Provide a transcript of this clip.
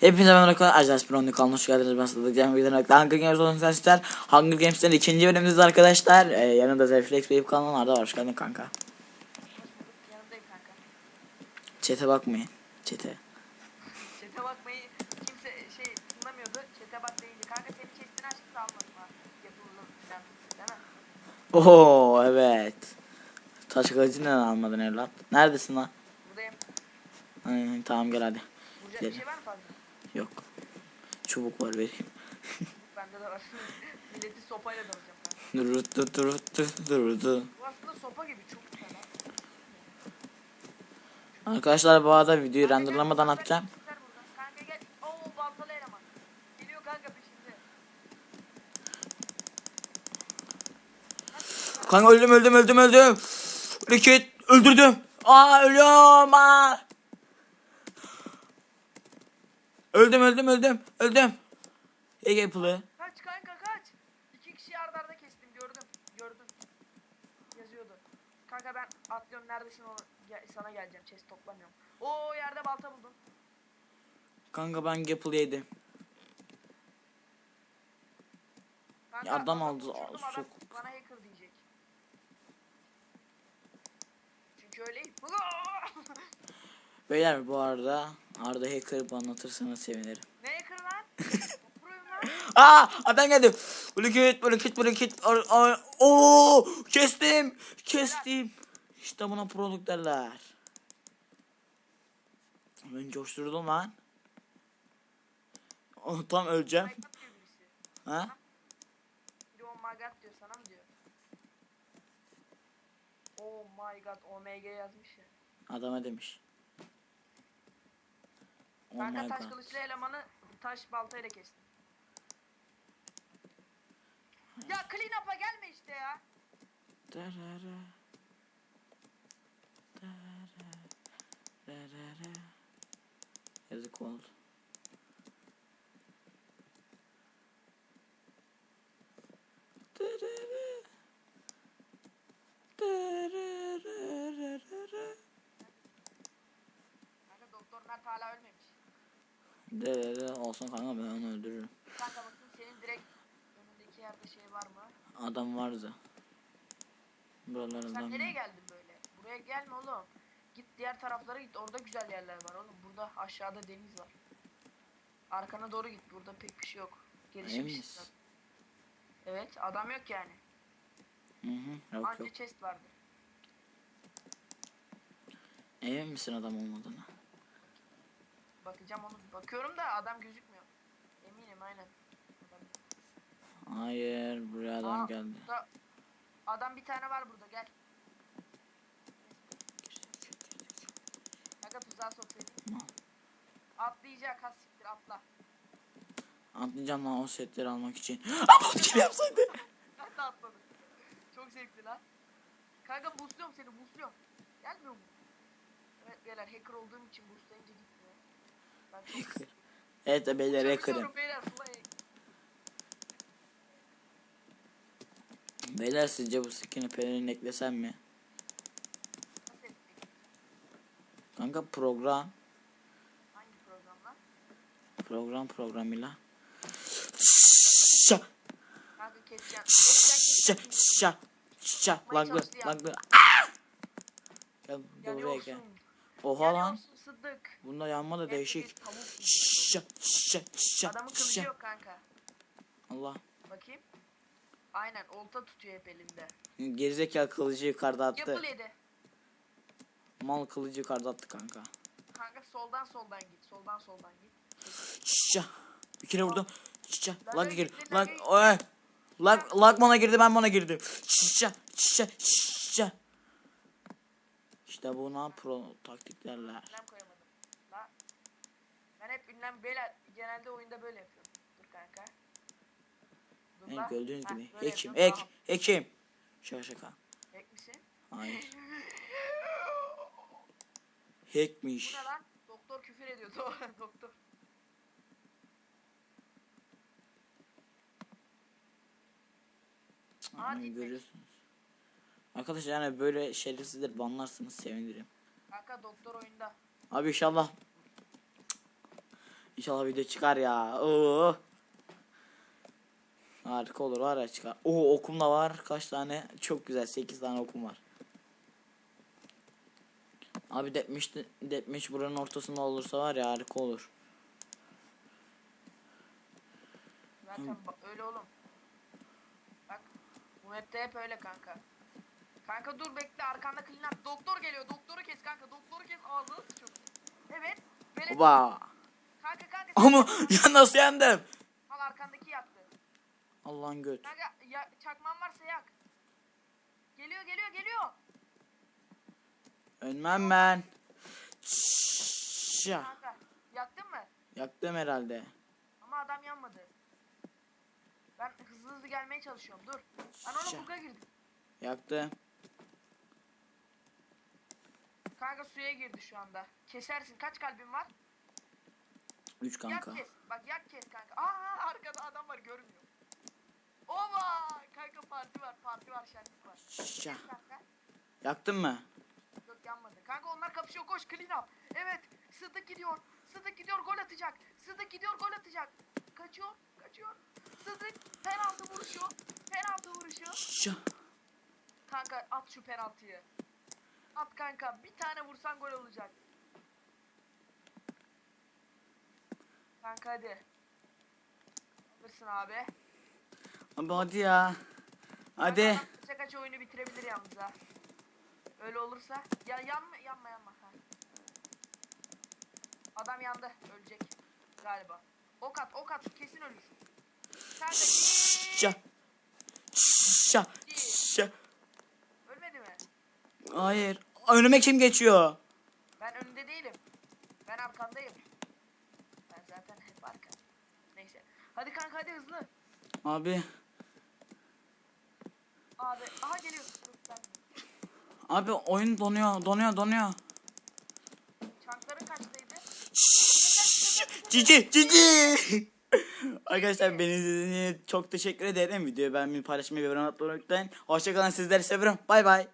Hepinize merhaba arkadaşlar. Ajans Brown'un kanalına hoş geldiniz. Ben Sadık Cem Bilgi'den Hunger Games olan arkadaşlar. Hunger Games'ten ikinci bölümümüz arkadaşlar. Ee, yanında Zeflex Beyip kanalının Arda var. Hoş geldin kanka. Çete bakmayın. Çete. Çete bakmayı kimse şey dinlemiyordu. Çete bak değildi. Kanka senin chestini açtı da almadım ha. Yapıldı falan. Değil mi? Oo evet. Taş kılıcı neden almadın evlat? Neredesin lan? Buradayım. Ay, tamam gel hadi. Vuracak bir şey var mı fazla? Yok. Çubuk var vereyim. Bende de var. Milleti sopayla dalacağım ben. Durdu durdu durdu. Bu aslında sopa gibi çok güzel. Arkadaşlar bu arada videoyu Kanka gel, renderlamadan uzaktan atacağım. Kanka gel. Oo baltalı eleman. Geliyor kanka peşinde. Kanka öldüm öldüm öldüm öldüm. Reket öldürdüm. Aa ölüyorum aa. Öldüm öldüm öldüm öldüm. Ege Apple'ı. Kaç kanka kaç. İki kişi arda arda kestim gördüm. Gördüm. Yazıyordu. Kanka ben atlıyorum neredesin onu gel- sana geleceğim chest toplamıyorum. Oo yerde balta buldum. Kanka ben Gapple yedim. Kanka, Ya adam aldı, uçurdum, adam sok. Bana hacker diyecek. Çünkü öyleyim. Beyler bu arada Arda Hacker'ı anlatırsanız sevinirim. ne hacker lan? Aa adam geldi. Bluket. Ar- ar- Oo kestim. Kestim. İşte buna proluk derler. Ben coşturdum lan. Oh, tam öleceğim. Ha? Biri oh my god diyor sana mı diyor? Oh my god OMG yazmış ya. Adama demiş. Oh Kanka my taş god. kılıçlı elemanı taş baltayla kestim. Ya clean up'a gelme işte ya. Darara. Darara. Darara. Yazık oldu. Darara. Dararararara. Kanka doktor Mert hala ölmemiş. Darara. Olsun kanka ben onu öldürürüm. Kanka bakın senin direkt önündeki yerde şey var mı? Adam vardı. Buralarından. Sen nereye geldin böyle? Buraya gelme oğlum. Git diğer taraflara git. Orada güzel yerler var oğlum. Burada aşağıda deniz var. Arkana doğru git. Burada pek bir şey yok. Emin Gelişmiş. misin? Evet adam yok yani. Hı hı. Yok Anca yok. chest vardı. Emin misin adam olmadığına? Bakacağım onu. Bakıyorum da adam gözükmüyor. Eminim aynen. Hayır buraya adam Aa, geldi. burada- adam bir tane var burada gel. Kanka tuzağa soksaydın. Atlayacak siktir atla. Atlayacağım lan o setleri almak için. Ama kim yapsaydı? Ben de atladım. Çok zevkli lan. Kanka boostluyorum seni boostluyorum. Gelmiyor mu? Evet beyler hacker olduğum için boostlayınca gitmiyor. Ben çok Hacker. Evet beyler hacker'ım. Beyler sizce bu skin'i pelerin eklesem mi? Kanka program. Hangi programla? Program programıyla. Şa laglı laglı. Gel buraya gel. Oha lan. Yanıyorsun Sıddık. Bunda yanma da bir değişik. tavuk. Adamın kılıcı yok kanka. Allah. Bakayım. Aynen olta tutuyor hep elinde. Gerizekalı kılıcı yukarıda attı. Yapıl yedi. Mal kılıcı yukarıda attı kanka. Kanka soldan soldan git. Soldan soldan git. Şa. Bir kere vurdum. Şa. Lag Lag gir. gitti, Lag. lag gitti. Oy. Lag, lag bana girdi ben bana. Şa. İşte buna pro taktiklerler. Ünlem koyamadım. La. Ben hep ünlem böyle genelde oyunda böyle yapıyorum. Dur kanka. Dur la. Evet gördüğünüz gibi. böyle Hekim. yapıyorum, Ek. Hekim. Şaka şaka. Tamam. Hack misin? Hayır. Bu Hackmiş. ne lan? Doktor küfür ediyordu. Doktor. Aa, dipek. görüyorsunuz. Arkadaşlar yani böyle şerefsizleri banlarsınız sevinirim. Kanka doktor oyunda. Abi inşallah İnşallah video çıkar ya. Oo. Harika olur var ya çıkar. Oo okum da var. Kaç tane? Çok güzel. 8 tane okum var. Abi depmiş depmiş buranın ortasında olursa var ya harika olur. Zaten öyle oğlum. Bak bu map'te hep öyle kanka. Kanka dur bekle arkanda up. Doktor geliyor. Doktoru kes kanka. Doktoru kes ağzına sıçıyor. Evet. Böyle Oba. kanka kanka. Ama ya nasıl yendim? Al arkandaki yaktı. Allah'ın göt. Kanka ya, çakman varsa yak. Geliyor geliyor geliyor. Ölmem ben. Kanka yaktın mı? Yaktım herhalde. Ama adam yanmadı. Ben hızlı hızlı gelmeye çalışıyorum. Dur. Ben ona buga girdim. Yaktım. Kanka suya girdi şu anda. Kesersin. Kaç kalbin var? 3 kanka. Yak kes. Bak yak kes kanka. Aa arkada adam var görmüyor. Ova! Kanka parti var. Parti var şenlik var. Şşşa. Yaktın mı? Yok yanmadı. Kanka onlar kapışıyor koş clean up. Evet. Sıdık gidiyor. Sıdık gidiyor gol atacak. Sıdık gidiyor gol atacak. Kaçıyor. Kaçıyor. Sıdık penaltı vuruşu. Penaltı vuruşu. Şşşa. Kanka at şu penaltıyı. At kanka. Bir tane vursan gol olacak. Kanka hadi. Alırsın abi. Abi hadi ya. Hadi. Kaça kaça oyunu bitirebilir yalnız ha. Öyle olursa. Ya yanma yanma yanma. Ha. Adam yandı. Ölecek. Galiba. Ok at ok at. Kesin ölür. Kanka Şşşa. Şşşa. Şşşa. Ölmedi mi? Hayır. Önüme kim geçiyor? Ben önünde değilim. Ben arkandayım. Ben zaten hep arka. Neyse. Hadi kanka hadi hızlı. Abi. Abi aha geliyor. Dur, ben- Abi oyun donuyor. Donuyor donuyor. Çankların kaçtaydı? Cici cici. Arkadaşlar beni izlediğiniz için çok teşekkür ederim. Videoyu beğenmeyi, paylaşmayı ve yorum atmayı unutmayın. Hoşçakalın sizleri seviyorum. Bay bay.